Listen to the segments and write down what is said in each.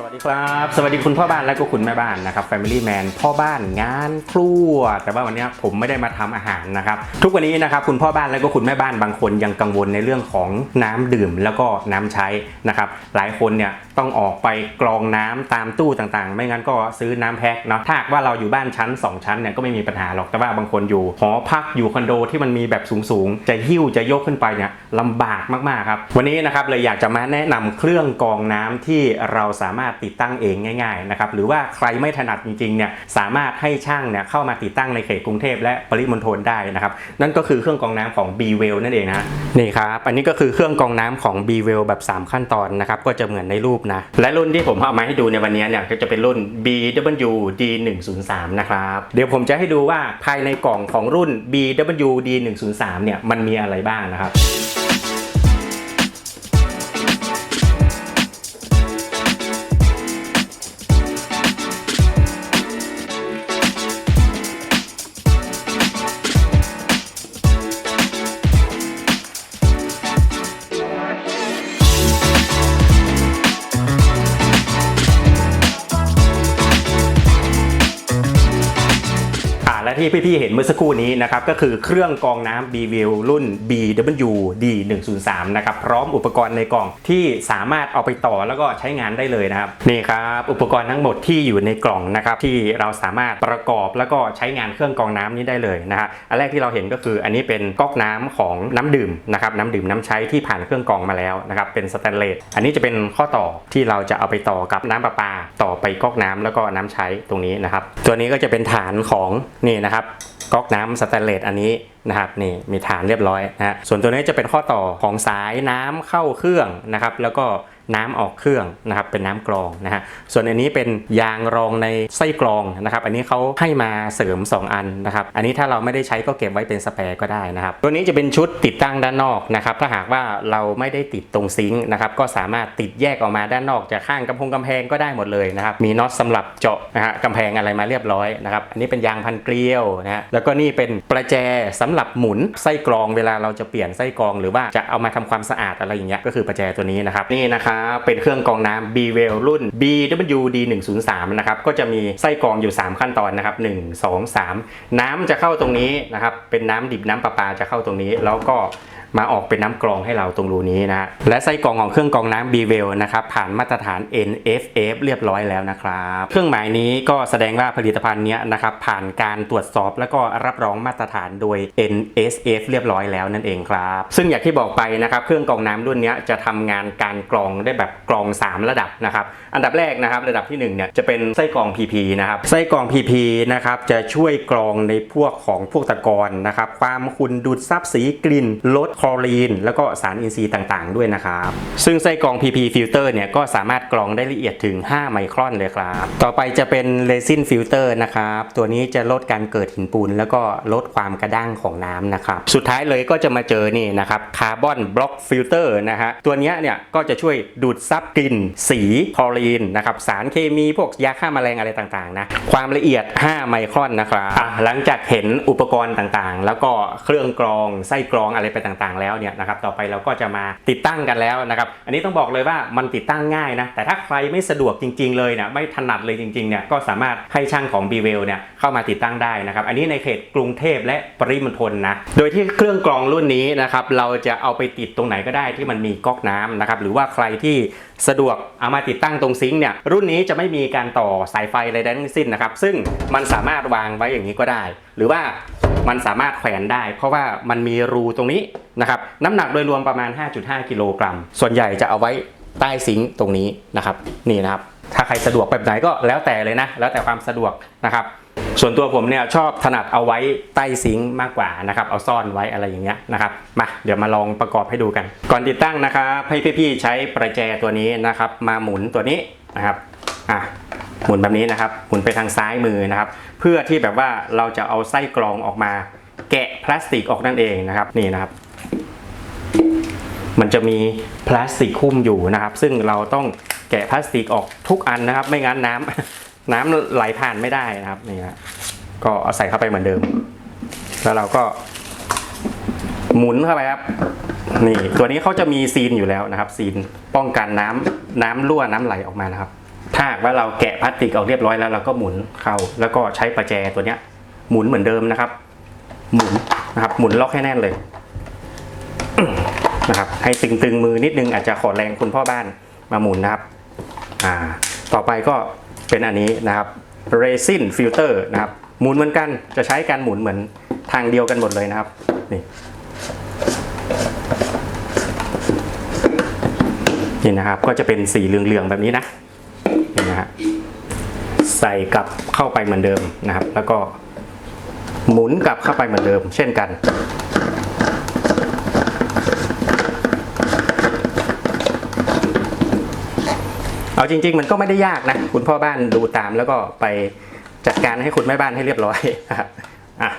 สวัสดีครับ สวัสดีคุณพ่อบ้านและก็คุณแม่บ้านนะครับ Family Man พ่อบ้านงานครัว แต่ว่าวันนี้ผมไม่ได้มาทำอาหารนะครับ ทุกวันนี้นะครับคุณพ่อบ้านและก็คุณแม่บ้านบางคนยังกังวลในเรื่องของน้ำดื่มแล้วก็น้ำใช้นะครับ หลายคนเนี่ยต้องออกไปกรองน้ำตามตู้ต่างๆ ไม่งั้นก็ซื้อน้ำแพ็คเนาะถ้าว่าเราอยู่บ้านชั้น 2 ชั้นเนี่ยก็ไม่มีปัญหาหรอกแต่ว่าบางคนอยู่หอพักอยู่คอนโดที่มันมีแบบสูงๆจะหิ้วจะยกขึ้นไปเนี่ยลำบากมากๆครับวันนี้นะครับเลยอยากจะมาแนะนำเครื่องกรองน้ำที่เราสามารถติดตั้งเองง่ายๆนะครับหรือว่าใครไม่ถนัดจริงๆเนี่ยสามารถให้ช่างเนี่ยเข้ามาติดตั้งในเขตกรุงเทพและปริมณฑลได้นะครับนั่นก็คือเครื่องกรองน้ำของ b w e l l นั่นเองนะนี่ครับอันนี้ก็คือเครื่องกรองน้ำของ b w e l l แบบ 3 ขั้นตอนนะครับก็จะเหมือนในรูปนะและรุ่นที่ผมเอามาให้ดูในวันนี้เนี่ยก็จะเป็นรุ่น BW D103 นะครับเดี๋ยวผมจะให้ดูว่าภายในกล่องของรุ่น BW D103 เนี่ยมันมีอะไรบ้างนะครับ ที่พี่ๆเห็นเมื่อสักครู่นี้นะครับก็คือเครื่องกรองน้ำ b w i l รุ่น BW D103 นะครับพร้อมอุปกรณ์ในกล่องที่สามารถเอาไปต่อแล้วก็ใช้งานได้เลยนะครับนี่ครับอุปกรณ์ทั้งหมดที่อยู่ในกล่องนะครับที่เราสามารถประกอบแล้วก็ใช้งานเครื่องกรองน้ำนี้ได้เลยนะฮะอันแรกที่เราเห็นก็คืออันนี้เป็นก๊อกน้ำของน้ำดื่มนะครับน้ำดื่มน้ำใช้ที่ผ่านเครื่องกรองมาแล้วนะครับเป็นสแตนเลสอันนี้จะเป็นข้อต่อที่เราจะเอาไปต่อกับน้ำประปา ต่อไปก๊อกน้ำแล้วก็น้ำใช้ตรงนี้นะครับตัวนี้ก็จะเป็นฐานของนี่นะครับก๊อกน้ำสแตนเลสอันนี้นะครับนี่มีฐานเรียบร้อยนะฮะส่วนตัวนี้จะเป็นข้อต่อของสายน้ำเข้าเครื่องนะครับแล้วก็ น้ำออกเครื่องนะครับเป็นน้ำกรองนะฮะส่วนอันนี้เป็นยางรองในไส้กรองนะครับ อันนี้เขาให้มาเสริม 2 อันนะครับ อันนี้ถ้าเราไม่ได้ใช้ก็เก็บไว้เป็นสแปร์ก็ได้นะครับ ตัวนี้จะเป็นชุดติดตั้งด้านนอกนะครับ ถ้าหากว่าเราไม่ได้ติดตรงซิงค์นะครับ ก็สามารถติดแยกออกมาด้านนอกจากข้างกำพงกำแพงก็ได้หมดเลยนะครับ มีน็อตสำหรับเจาะนะฮะกำแพงอะไรมาเรียบร้อยนะครับ อันนี้เป็นยางพันเกลียวนะฮะแล้วก็นี่เป็นประแจสำหรับหมุนไส้กรองเวลาเราจะเปลี่ยนไส้กรอง หรือว่าจะเอามาทำความสะอาดอะไรอย่างเงี้ยก็คือประแจตัวนี้นะครับนี่นะครับเป็นเครื่องกรองน้ำ b w e l l รุ่น BWD 103 นะครับ ก็จะมีไส้กรองอยู่ 3 ขั้นตอนนะครับ 1 2 3 น้ำจะเข้าตรงนี้นะครับ เป็นน้ำดิบน้ำประปาจะเข้าตรงนี้ แล้วก็ มาออกเป็นน้ำกรองให้เราตรงรูนี้นะและไส้กรองของเครื่องกรองน้ำ b w e l l นะครับผ่านมาตรฐาน NFF เรียบร้อยแล้วนะครับเครื่องหมายนี้ก็แสดงว่าผลิตภัณฑ์เนี้ยนะครับผ่านการตรวจสอบแล้วก็รับรองมาตรฐานโดย NSF เรียบร้อยแล้วนั่นเองครับ ซึ่งอย่างที่บอกไปนะครับเครื่องกรองน้ำรุ่นนี้จะทำงานการกรองได้แบบกรอง 3 ระดับนะครับอันดับแรกนะครับระดับที่1เนี่ยจะเป็นไส้กรอง PP นะครับไส้กรอง PP นะครับจะช่วยกรองในพวกของพวกตะกอนนะครับความขุ่นดูดซับสีกลิ่นลดคลอรีน แล้วก็สารอินทรีย์ต่างๆ ด้วยนะครับ ซึ่งไส้กรอง PP filter เนี่ยก็สามารถกรองได้ละเอียดถึง 5 ไมครอนเลยครับ ต่อไปจะเป็นเรซินฟิลเตอร์นะครับ ตัวนี้จะลดการเกิดหินปูน แล้วก็ลดความกระด้างของน้ำนะครับ สุดท้ายเลยก็จะมาเจอนี่นะครับคาร์บอนบล็อกฟิลเตอร์นะฮะ ตัวนี้เนี่ยก็จะช่วยดูดซับกลิ่น สีคลอรีนนะครับ สารเคมีพวกยาฆ่าแมลงอะไรต่างๆนะ ความละเอียด 5 ไมครอนนะครับอะหลังจากเห็นอุปกรณ์ต่างๆ แล้วก็เครื่องกรองไส้กรองอะไรไปต่างๆแล้วเนี่ยนะครับต่อไปเราก็จะมาติดตั้งกันแล้วนะครับอันนี้ต้องบอกเลยว่ามันติดตั้งง่ายนะแต่ถ้าใครไม่สะดวกจริง ๆ เลยเนี่ยไม่ถนัดเลยจริงๆเนี่ยก็สามารถให้ช่างของ b ีเวลเนี่ยเข้ามาติดตั้งได้นะครับอันนี้ในเขตกรุงเทพและปริมณฑลนะโดยที่เครื่องกรองรุ่นนี้นะครับเราจะเอาไปติดตรงไหนก็ได้ที่มันมีก๊อกน้ำนะครับหรือว่าใครที่ สะดวกเอามาติดตั้งตรงซิงค์เนี่ยรุ่นนี้จะไม่มีการต่อสายไฟอะไรทั้งสิ้นนะครับ ซึ่งมันสามารถวางไว้อย่างนี้ก็ได้ หรือว่ามันสามารถแขวนได้ เพราะว่ามันมีรูตรงนี้นะครับน้ำหนักโดยรวมประมาณ 5.5 กิโลกรัม ส่วนใหญ่จะเอาไว้ใต้ซิงค์ตรงนี้นะครับ นี่นะครับ ถ้าใครสะดวกแบบไหนก็แล้วแต่เลยนะ แล้วแต่ความสะดวกนะครับ ส่วนตัวผมเนี่ยชอบถนัดเอาไว้ใต้ซิงค์มากกว่านะครับ เอาซ่อนไว้อะไรอย่างเงี้ยนะครับ มาเดี๋ยวมาลองประกอบให้ดูกัน ก่อนติดตั้งนะครับให้พี่ๆใช้ประแจตัวนี้นะครับ มาหมุนตัวนี้นะครับอะหมุนแบบนี้นะครับ หมุนไปทางซ้ายมือนะครับ เพื่อที่แบบว่าเราจะเอาไส้กรองออกมา แกะพลาสติกออกนั่นเองนะครับนี่นะครับ มันจะมีพลาสติกหุ้มอยู่นะครับ ซึ่งเราต้องแกะพลาสติกออกทุกอันนะครับ ไม่งั้นน้ำ น้ำไหลผ่านไม่ได้นะครับนี่นะก็เอาใส่เข้าไปเหมือนเดิม แล้วเราก็ หมุนเข้าไปครับ นี่ ตัวนี้เขาจะมีซีนอยู่แล้วนะครับ ซีนป้องกันน้ำน้ำรั่วน้ำไหลออกมานะครับ ถ้าหากว่าเราแกะพลาสติกออกเรียบร้อยแล้วเราก็หมุนเข้า แล้วก็ใช้ประแจตัวเนี้ย หมุนเหมือนเดิมนะครับ หมุนนะครับ หมุนล็อกให้แน่นเลยนะครับให้ตึงๆมือนิดนึงอาจจะขอแรงคุณพ่อบ้านมาหมุนนะครับ อ่า ต่อไปก็ เป็นอันนี้นะครับ resin filter นะครับหมุนเหมือนกันจะใช้การหมุนเหมือนทางเดียวกันหมดเลยนะครับนี่นี่นะครับก็จะเป็นสีเหลืองๆแบบนี้นะนี่นะฮะใส่กลับเข้าไปเหมือนเดิมนะครับ แล้วก็หมุนกลับเข้าไปเหมือนเดิม เช่นกัน เอาจริง ๆ มันก็ไม่ได้ยากนะ คุณพ่อบ้านดูตามแล้วก็ไปจัดการให้คุณแม่บ้านให้เรียบร้อยนะครับอะ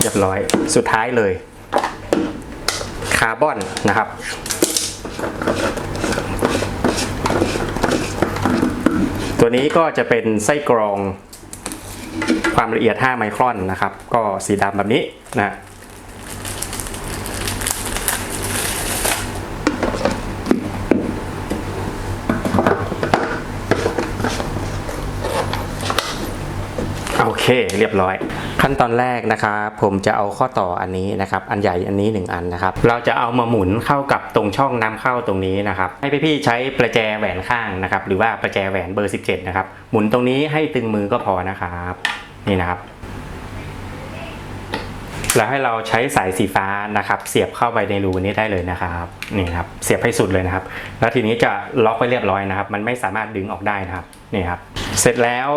เรียบร้อยสุดท้ายเลยคาร์บอนนะครับตัวนี้ก็จะเป็นไส้กรองความละเอียด 5 ไมครอนนะครับ ก็สีดำแบบนี้นะ เคเรียบร้อย ขั้นตอนแรกนะครับผมจะเอาข้อต่ออันนี้นะครับ อันใหญ่อันนี้ 1 อันนะครับ เราจะเอามาหมุนเข้ากับตรงช่องน้ำเข้าตรงนี้นะครับ ให้พี่ๆใช้ประแจแหวนข้างนะครับ หรือว่าประแจแหวนเบอร์ 17 นะครับ หมุนตรงนี้ให้ตึงมือก็พอนะครับ นี่นะครับแล้วให้เราใช้สายสีฟ้านะครับ เสียบเข้าไปในรูนี้ได้เลยนะครับนี่ครับเสียบให้สุดเลยนะครับ แล้วทีนี้จะล็อกไว้เรียบร้อยนะครับ มันไม่สามารถดึงออกได้นะครับนี่ครับ เสร็จแล้ว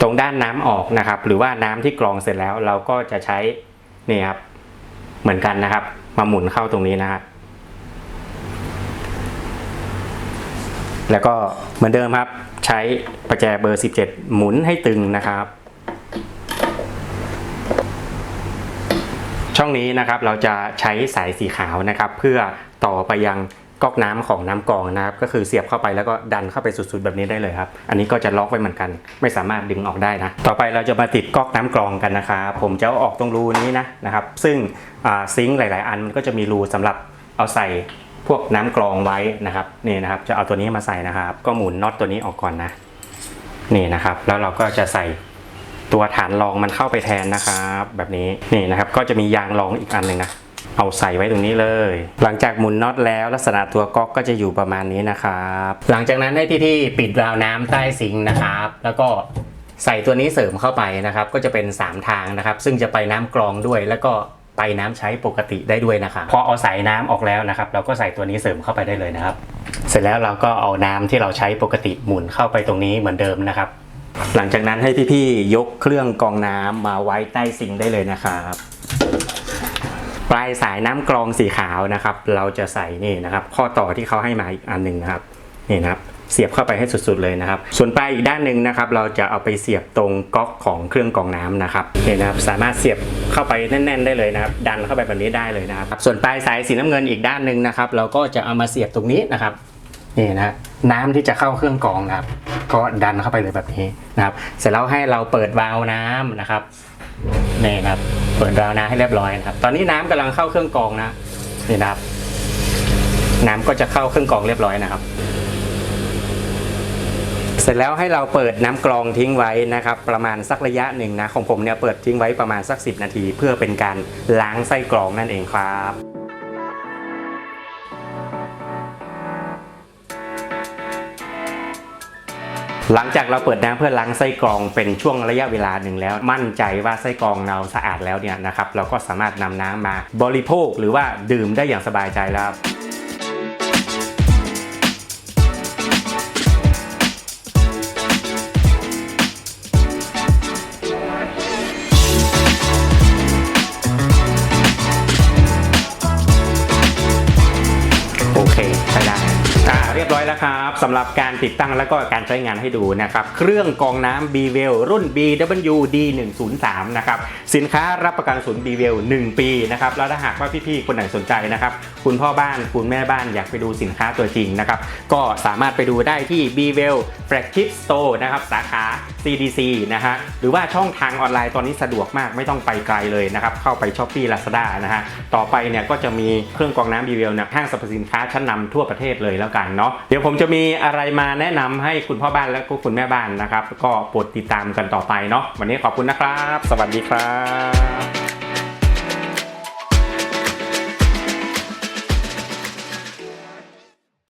ตรงด้านน้ำออกนะครับ หรือว่าน้ำที่กรองเสร็จแล้วเราก็จะใช้นี่ครับเหมือนกันนะครับ มาหมุนเข้าตรงนี้นะฮะแล้วก็เหมือนเดิมครับ ใช้ประแจเบอร์ 17 หมุนให้ตึงนะครับ ช่องนี้นะครับเราจะใช้สายสีขาวนะครับ เพื่อต่อไปยัง ก๊อกน้ำของน้ำกรองนะครับ ก็คือเสียบเข้าไปแล้วก็ดันเข้าไปสุดๆแบบนี้ได้เลยครับ อันนี้ก็จะล็อกไว้เหมือนกัน ไม่สามารถดึงออกได้นะ ต่อไปเราจะมาติดก๊อกน้ำกรองกันนะครับผมจะเอาออกตรงรูนี้นะนะครับ ซึ่งซิงค์หลาย ๆ อันมันก็จะมีรูสำหรับเอาใส่พวกน้ำกรองไว้นะครับนี่นะครับ จะเอาตัวนี้มาใส่นะครับ ก็หมุนน็อตตัวนี้ออกก่อนนะ นี่นะครับ แล้วเราก็จะใส่ตัวฐานรองมันเข้าไปแทนนะครับ แบบนี้นี่นะครับ ก็จะมียางรองอีกอันหนึ่งนะ เอาใส่ไว้ตรงนี้เลย หลังจากหมุนน็อตแล้วลักษณะตัวก๊อกก็จะอยู่ประมาณนี้นะครับ หลังจากนั้นให้ที่ที่ปิดราวน้ำใต้ซิงค์นะครับ แล้วก็ใส่ตัวนี้เสริมเข้าไปนะครับ ก็จะเป็น 3 ทางนะครับ ซึ่งจะไปน้ำกรองด้วย แล้วก็ไปน้ำใช้ปกติได้ด้วยนะครับพอเอาใส่น้ำออกแล้วนะครับ เราก็ใส่ตัวนี้เสริมเข้าไปได้เลยนะครับ เสร็จแล้วเราก็เอาน้ำที่เราใช้ปกติหมุนเข้าไปตรงนี้เหมือนเดิมนะครับ หลังจากนั้นให้พี่ๆยกเครื่องกรองน้ำมาไว้ใต้ซิงค์ได้เลยนะครับ ปลายสายน้ำกรองสีขาวนะครับ เราจะใส่นี่นะครับ ข้อต่อที่เขาให้มาอีกอันหนึ่งนะครับนี่นะครับเสียบเข้าไปให้สุดๆเลยนะครับ ส่วนปลายอีกด้านหนึ่งนะครับ เราจะเอาไปเสียบตรงก๊อกของเครื่องกรองน้ำนะครับนี่นะครับ สามารถเสียบเข้าไปแน่น ๆ ได้เลยนะครับ ดันเข้าไปแบบนี้ได้เลยนะครับ ส่วนปลายสายสีน้ำเงินอีกด้านหนึ่งนะครับ เราก็จะเอามาเสียบตรงนี้นะครับนี่นะน้ำที่จะเข้าเครื่องกรองนะครับ ก็ดันเข้าไปเลยแบบนี้นะครับ เสร็จแล้วให้เราเปิดวาล์วน้ำนะครับนี่นะครับ เปิดราล์วน้ำให้เรียบร้อยนะครับ ตอนนี้น้ำกำลังเข้าเครื่องกรองนะนี่นะครับ น้ำก็จะเข้าเครื่องกรองเรียบร้อยนะครับ เสร็จแล้วให้เราเปิดน้ำกรองทิ้งไว้นะครับ ประมาณสักระยะหนึ่งนะของผมเนี่ยเปิดทิ้งไว้ประมาณสัก 10 นาที เพื่อเป็นการล้างไส้กรองนั่นเองครับ หลังจากเราเปิดน้ำเพื่อล้างไส้กรองเป็นช่วงระยะเวลาหนึ่งแล้ว มั่นใจว่าไส้กรองเราสะอาดแล้วเนี่ยนะครับเราก็สามารถนำน้ำมาบริโภคหรือว่าดื่มได้อย่างสบายใจแล้ว สำหรับการติดตั้งแล้วก็การใช้งานให้ดูนะครับ เครื่องกองน้ำ b w e l รุ่น BWD 103 นะครับ สินค้ารับประกันศูนย์ b w e l 1 ปีนะครับ แล้วถ้าหากว่าพี่ๆ คนไหนสนใจนะครับ คุณพ่อบ้าน คุณแม่บ้านอยากไปดูสินค้าตัวจริงนะครับ ก็สามารถไปดูได้ที่ b w e l Flagship Store นะครับ สาขา CDC นะฮะ หรือว่าช่องทางออนไลน์ตอนนี้สะดวกมากไม่ต้องไปไกลเลยนะครับ เข้าไป s h อ p e e Lazada นะฮะ ต่อไปเนี่ยก็จะมีเครื่องกองน้ำ b w e l เนี่ยห้างสรรพสินค้าชั้นนำทั่วประเทศเลยแล้วกันเนาะ เดี๋ยวผมจะมีอะไรมาแนะนำให้คุณพ่อบ้านและก็คุณแม่บ้านนะครับ ก็โปรดติดตามกันต่อไปเนาะวันนี้ขอบคุณนะครับ สวัสดีครับ